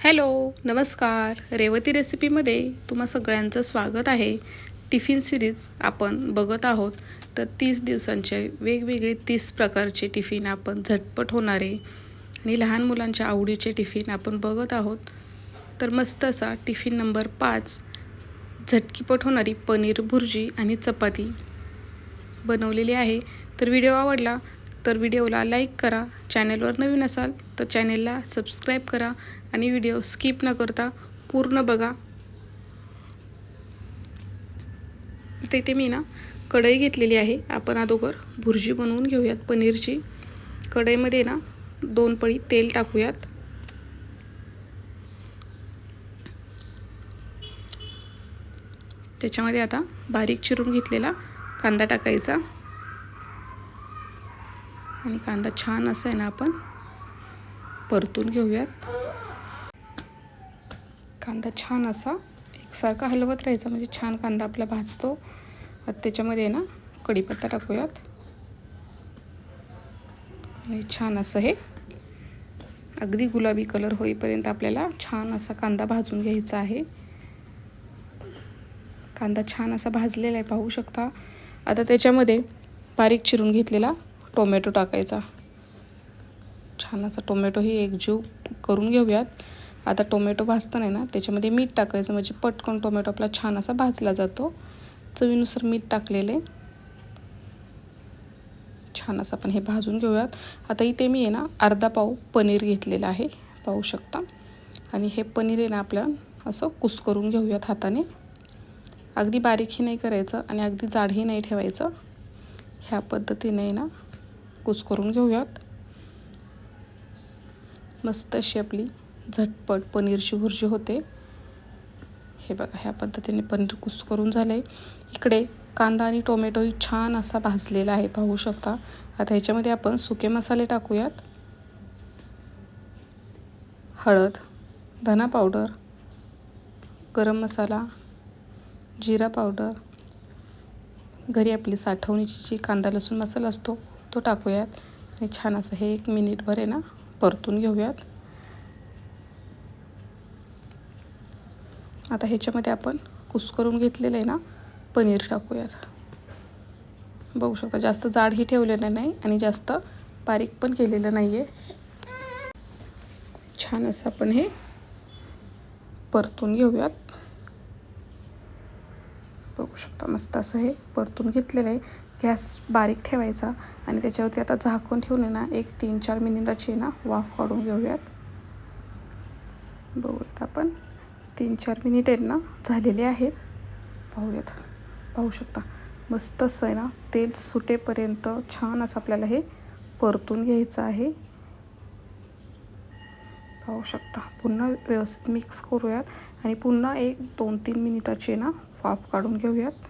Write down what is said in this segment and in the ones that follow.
Hello नमस्कार. रेवती रेसिपीमध्ये तुम्हा सगळ्यांचं स्वागत आहे. टिफिन सिरीज आपण बघत आहोत. तर तीस दिवसांचे वेगवेगळे तीस प्रकारचे टिफिन आपण झटपट होणारे आणि लहान मुलांच्या आवडीचे टिफिन आपण बघत आहोत. तर मस्त असा टिफिन नंबर पाच झटकीपट होणारी पनीर भुर्जी आणि चपाती बनवलेली आहे. तर व्हिडिओ आवडला तर व्हिडिओला लाईक करा. चॅनलवर नवीन असाल तर चॅनेलला सबस्क्राईब करा आणि व्हिडिओ स्किप न करता पूर्ण बघा. तर इथे मी ना कढई घेतलेली आहे. आपण अगोदर भुर्जी बनवून घेऊयात पनीरची. कढईमध्ये ना दोन पळी तेल टाकूयात. त्याच्यामध्ये आता बारीक चिरून घेतलेला कांदा टाकायचा. आणि कांदा छान असा आहे ना आपण परतून घेऊयात. कांदा छान असा एकसारखा हलवत राहायचा म्हणजे छान कांदा आपला भाजतो. त्याच्यामध्ये ना कढीपत्ता टाकूयात. आणि छान असं हे अगदी गुलाबी कलर होईपर्यंत आपल्याला छान असा कांदा भाजून घ्यायचा आहे. कांदा छान असा भाजलेला आहे पाहू शकता. आता त्याच्यामध्ये बारीक चिरून घेतलेला टोमॅटो टाकायचा. छान असा टोमॅटोही एक एकजीव करून घेऊयात. आता टोमॅटो भाजताना ना त्याच्यामध्ये मीठ टाकायचं म्हणजे पटकन टोमॅटो आपला छान असा भाजला जातो. चवीनुसार मीठ टाकलेले. छान असं आपण हे भाजून घेऊयात. आता इथे मी आहे ना अर्धा पाव पनीर घेतलेलं आहे पाहू शकता. आणि हे पनीर आहे ना आपलं असं कुस करून घेऊयात हाताने. अगदी बारीकही नाही करायचं आणि अगदी जाडही नाही ठेवायचं. ह्या पद्धतीने ना कुस करून घेऊयात. मस्त अशी आपली झटपट पनीरची भुर्जी होते. हे बघा ह्या पद्धतीने पनीर कुस करून झालं आहे इकडे कांदा आणि टोमॅटोही छान असा भाजलेला आहे पाहू शकता. आता ह्याच्यामध्ये आपण सुके मसाले टाकूयात. हळद धना पावडर गरम मसाला जिरा पावडर. घरी आपली साठवणीची जी कांदा लसूण मसाला असतो तो टाकूयात. आणि छान असं हे एक मिनिटभर आहे ना परतून घेऊयात. आता ह्याच्यामध्ये आपण कुस्करून घेतलेलं आहे ना पनीर टाकूयात. बघू शकता जास्त जाडही ठेवलेलं नाही आणि जास्त बारीक पण केलेलं नाही आहे छान असं आपण हे परतून घेऊयात. बघू शकता मस्त असं हे परतून घेतलेलं आहे. गॅस बारीक ठेवायचा आणि त्याच्यावरती आता झाकून ठेवून ना एक तीन चार मिनिटाची ना वाफ काढून घेऊयात. बघूयात आपण. तीन चार मिनिट आहेत ना झालेले आहेत. पाहूयात. पाहू शकता. मस्त असं आहे ना तेल सुटेपर्यंत छान असं आपल्याला हे परतून घ्यायचं आहे. पाहू शकता. पुन्हा व्यवस्थित मिक्स करूयात आणि पुन्हा एक दोन तीन मिनिटाची ना वाफ काढून घेऊयात.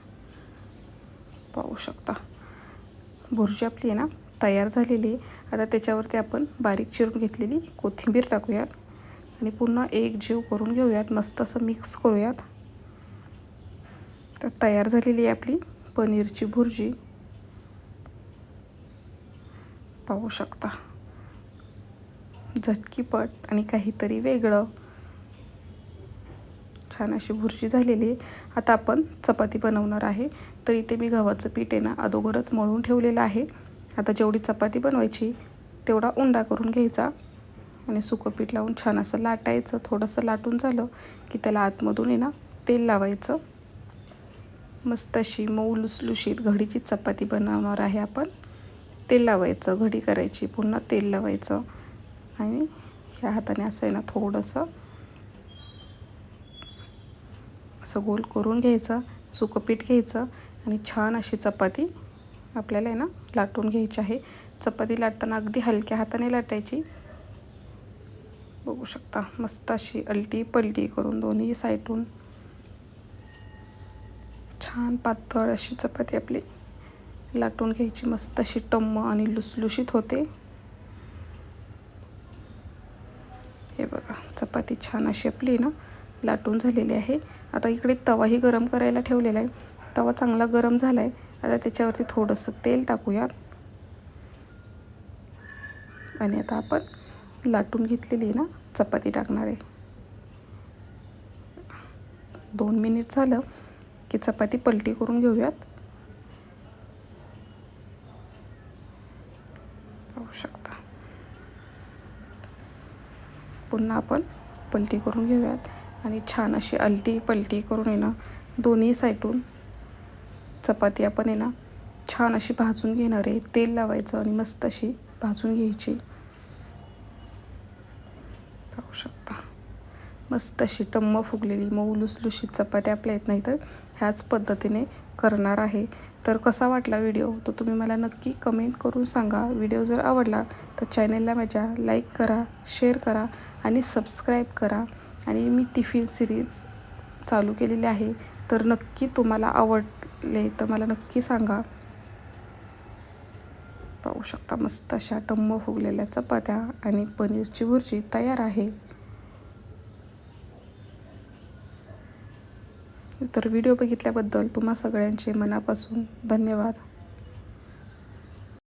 पाहू शकता. भुर्जी आपली आहे ना तयार झालेली आहे. आता त्याच्यावरती आपण बारीक चिरून घेतलेली कोथिंबीर टाकूयात आणि पुन्हा एक जीव करून घेऊयात. मस्त असं मिक्स करूयात. तर तयार झालेली आहे आपली पनीरची भुर्जी पाहू शकता. झटकीपट आणि काहीतरी वेगळं. छान अशी भुर्जी झालेली आहे. आता आपण चपाती बनवणार आहे. तर इथे मी गव्हाचं पीठ आहे ना अगोदरच मळून ठेवलेलं आहे. आता जेवढी चपाती बनवायची तेवढा उंडा करून घ्यायचा. आणि सुकं पीठ लावून छान असं लाटायचं. थोडंसं लाटून झालं की त्याला आतमधून आहे ना तेल लावायचं. मस्त अशी मऊ लुसलुशीत घडीची चपाती बनवणार आहे आपण. तेल लावायचं घडी करायची पुन्हा तेल लावायचं. आणि ह्या हाताने असं आहे ना थोडंसं असं गोल करून घ्यायचं सुकं पीठ घ्यायचं आणि छान अशी चपाती आपल्याला आहे ना लाटून घ्यायची आहे. चपाती लाटताना अगदी हलक्या हाताने लाटायची. बघू शकता मस्त अशी अलटी पलटी करून दोन्ही साईडून. छान पातळ अशी चपाती आपली लाटून घ्यायची. मस्त अशी टम्म आणि लुसलुशीत होते. हे बघा चपाती छान अशी आपली ना लाटून झालेली आहे. आता इकडे तवाही गरम करायला ठेवलेला आहे. तवा चांगला गरम झाला आहे आता त्याच्यावरती थोडंसं तेल टाकूयात. आणि आता आपण लाटून घेतलेली ना चपाती टाकणार आहे. दोन मिनिट झालं की चपाती पलटी करून घेऊयात. पाहू शकता. पुन्हा आपण पलटी करून घेऊयात. आणि छान अशी अलटी पलटी करून आहे ना दोन्ही साईडून चपाती आपण आहे ना छान अशी भाजून घेणार आहे. तेल लावायचं आणि मस्त अशी भाजून घ्यायची. पाहू शकता. मस्त अशी टम्म फुगलेली मऊ लुसलुशीत चपाती आपल्या येत नाही तर ह्याच पद्धतीने करणार आहे. तर कसा वाटला व्हिडिओ? तो तुम्ही मला नक्की कमेंट करून सांगा. व्हिडिओ जर आवडला तर चॅनलला माझ्या लाईक करा शेअर करा आणि सबस्क्राईब करा. आणि मी टिफिन सिरीज चालू केलेली आहे. तर नक्की तुम्हाला आवडले तर मला नक्की सांगा. पाहू शकता मस्त अशा टम्म फुगलेल्या चपात्या आणि पनीरची भुर्जी तयार आहे. तर व्हिडिओ बघितल्याबद्दल तुम्हा सगळ्यांचे मनापासून धन्यवाद.